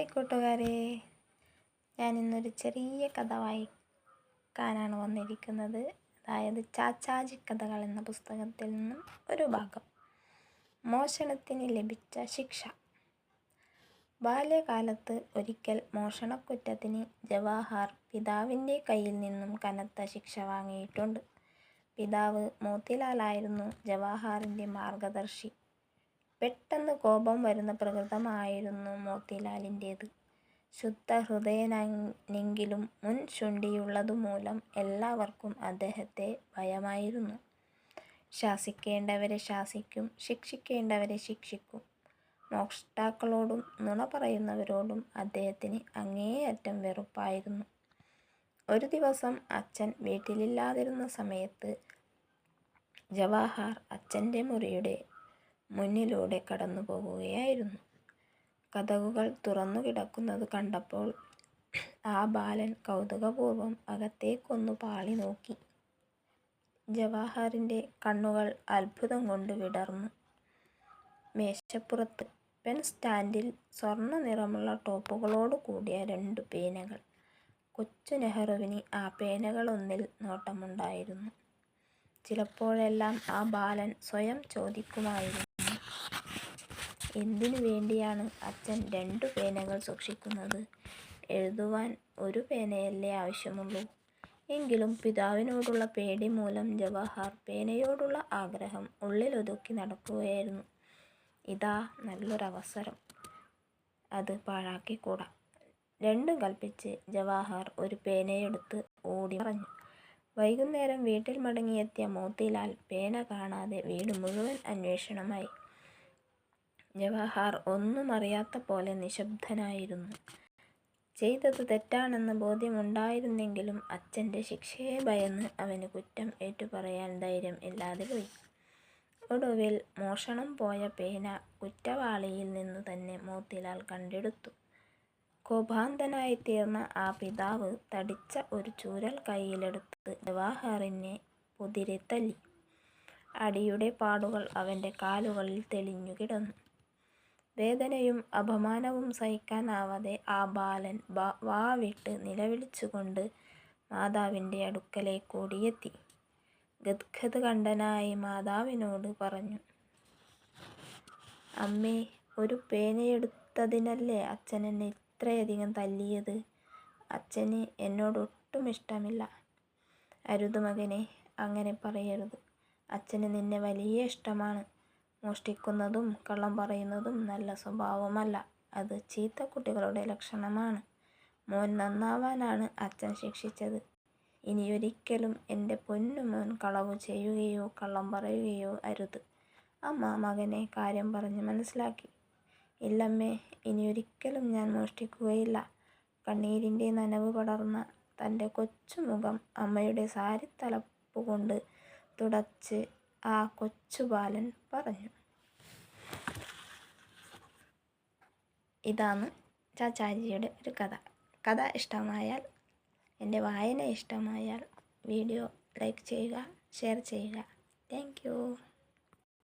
Hi കൂട്ടുകാരെ ഞാനിന്നൊരു ചെറിയ കഥ വായിക്കാനാണ് വന്നിരിക്കുന്നത്. അതായത് ചാച്ചാജി കഥകൾ എന്ന പുസ്തകത്തിൽ നിന്നും ഒരു ഭാഗം. മോഷണത്തിന് ലഭിച്ച ശിക്ഷ. ബാല്യകാലത്ത് ഒരിക്കൽ മോഷണക്കുറ്റത്തിന് ജവാഹർ പിതാവിന്റെ കയ്യിൽ നിന്നും കനത്ത ശിക്ഷ വാങ്ങിയിട്ടുണ്ട്. പിതാവ് മോത്തിലാലായിരുന്നു ജവാഹറിന്റെ മാർഗദർശി. പെട്ടെന്ന് കോപം വരുന്ന പ്രകൃതമായിരുന്നു മോത്തിലാലിന്റേത്. ശുദ്ധ ഹൃദയനെങ്കിലും മുൻ ശുണ്ടിയുള്ളതുമൂലം എല്ലാവർക്കും അദ്ദേഹത്തെ ഭയമായിരുന്നു. ശാസിക്കേണ്ടവരെ ശാസിക്കും ശിക്ഷിക്കേണ്ടവരെ ശിക്ഷിക്കും. മോഷ്ടാക്കളോടും നുണ പറയുന്നവരോടും അദ്ദേഹത്തിന് അങ്ങേയറ്റം വെറുപ്പായിരുന്നു. ഒരു ദിവസം അച്ഛൻ വീട്ടിലില്ലാതിരുന്ന സമയത്ത് ജവാഹർ അച്ഛന്റെ മുറിയുടെ മുന്നിലൂടെ കടന്നു പോകുകയായിരുന്നു കതകുകൾ തുറന്നു കിടക്കുന്നത് കണ്ടപ്പോൾ ആ ബാലൻ കൗതുകപൂർവം അകത്തേക്കൊന്നു പാളി നോക്കി. ജവാഹറിന്റെ കണ്ണുകൾ അത്ഭുതം കൊണ്ട് വിടർന്നു. മേശപ്പുറത്ത് പെൻ സ്റ്റാൻഡിൽ സ്വർണ നിറമുള്ള ടോപ്പുകളോട് കൂടിയ രണ്ട് പേനകൾ. കൊച്ചു നെഹ്റുവിന് ആ പേനകളൊന്നിൽ നോട്ടമുണ്ടായിരുന്നു. ചിലപ്പോഴെല്ലാം ആ ബാലൻ സ്വയം ചോദിക്കുമായിരുന്നു. എന്തിനു വേണ്ടിയാണ് അച്ഛൻ രണ്ടു പേനകൾ സൂക്ഷിക്കുന്നത്? എഴുതുവാൻ ഒരു പേനയല്ലേ ആവശ്യമുള്ളൂ. എങ്കിലും പിതാവിനോടുള്ള പേടി മൂലം ജവഹർ പേനയോടുള്ള ആഗ്രഹം ഉള്ളിലൊതുക്കി നടക്കുകയായിരുന്നു. ഇതാ നല്ലൊരവസരം. അത് പാഴാക്കിക്കൂടാ. രണ്ടും കൽപ്പിച്ച് ജവാഹർ ഒരു പേനയെടുത്ത് ഓടി പറഞ്ഞു വൈകുന്നേരം വീട്ടിൽ മടങ്ങിയെത്തിയ മോത്തിലാൽ പേന കാണാതെ വീട് മുഴുവൻ അന്വേഷണമായി. ജവഹർ ഒന്നും അറിയാത്ത പോലെ നിശബ്ദനായിരുന്നു. ചെയ്തത് തെറ്റാണെന്ന ബോധ്യമുണ്ടായിരുന്നെങ്കിലും അച്ഛന്റെ ശിക്ഷയെ ഭയന്ന് അവന് കുറ്റം ഏറ്റുപറയാൻ ധൈര്യം ഇല്ലാതെ പോയി. ഒടുവിൽ മോഷണം പോയ പേന കുറ്റവാളിയിൽ നിന്ന് തന്നെ മോത്തിലാൽ കണ്ടെടുത്തു. കോപാന്തനായി തീർന്ന ആ പിതാവ് തടിച്ച ഒരു ചൂരൽ കയ്യിലെടുത്ത് ജവാഹറിനെ പുതിരെ തല്ലി അടിയുടെ പാടുകൾ അവന്റെ കാലുകളിൽ തെളിഞ്ഞു കിടന്നു വേദനയും അപമാനവും സഹിക്കാനാവാതെ ആ ബാലൻ വാ വാവിട്ട് നിലവിളിച്ചുകൊണ്ട് മാതാവിന്റെ അടുക്കലേക്ക് ഓടിയെത്തി. കണ്ടനായി മാതാവിനോട് പറഞ്ഞു അമ്മേ ഒരു പേനയെടുത്തതിനല്ലേ അച്ഛൻ എന്നെ ഇത്രയധികം തല്ലിയത്? അച്ഛന് എന്നോടൊട്ടും ഇഷ്ടമില്ല. അരുത് മകനെ അങ്ങനെ പറയരുത്. അച്ഛന് നിന്നെ വലിയ ഇഷ്ടമാണ്. മോഷ്ടിക്കുന്നതും കള്ളം പറയുന്നതും നല്ല സ്വഭാവമല്ല. അത് ചീത്ത കുട്ടികളുടെ ലക്ഷണമാണ്. മോൻ നന്നാവാനാണ് അച്ഛൻ ശിക്ഷിച്ചത്. ഇനിയൊരിക്കലും എന്റെ പൊന്നു മോൻ കളവ് ചെയ്യുകയോ കള്ളം പറയുകയോ അരുത്. അമ്മ മകനെ കാര്യം പറഞ്ഞ് മനസ്സിലാക്കി. ഇല്ലമ്മേ ഇനിയൊരിക്കലും ഞാൻ മോഷ്ടിക്കുകയില്ല. കണ്ണീരിന്റെ നനവ് പടർന്ന തന്റെ കൊച്ചുമുഖം അമ്മയുടെ സാരിത്തലപ്പ് കൊണ്ട് തുടച്ച് ആ കൊച്ചു ബാലൻ പറഞ്ഞു. ഇതാണ് ചാച്ചാജിയുടെ ഒരു കഥ. കഥ ഇഷ്ടമായാൽ എന്റെ വായന ഇഷ്ടമായാൽ വീഡിയോ ലൈക്ക് ചെയ്യുക ഷെയർ ചെയ്യുക. താങ്ക്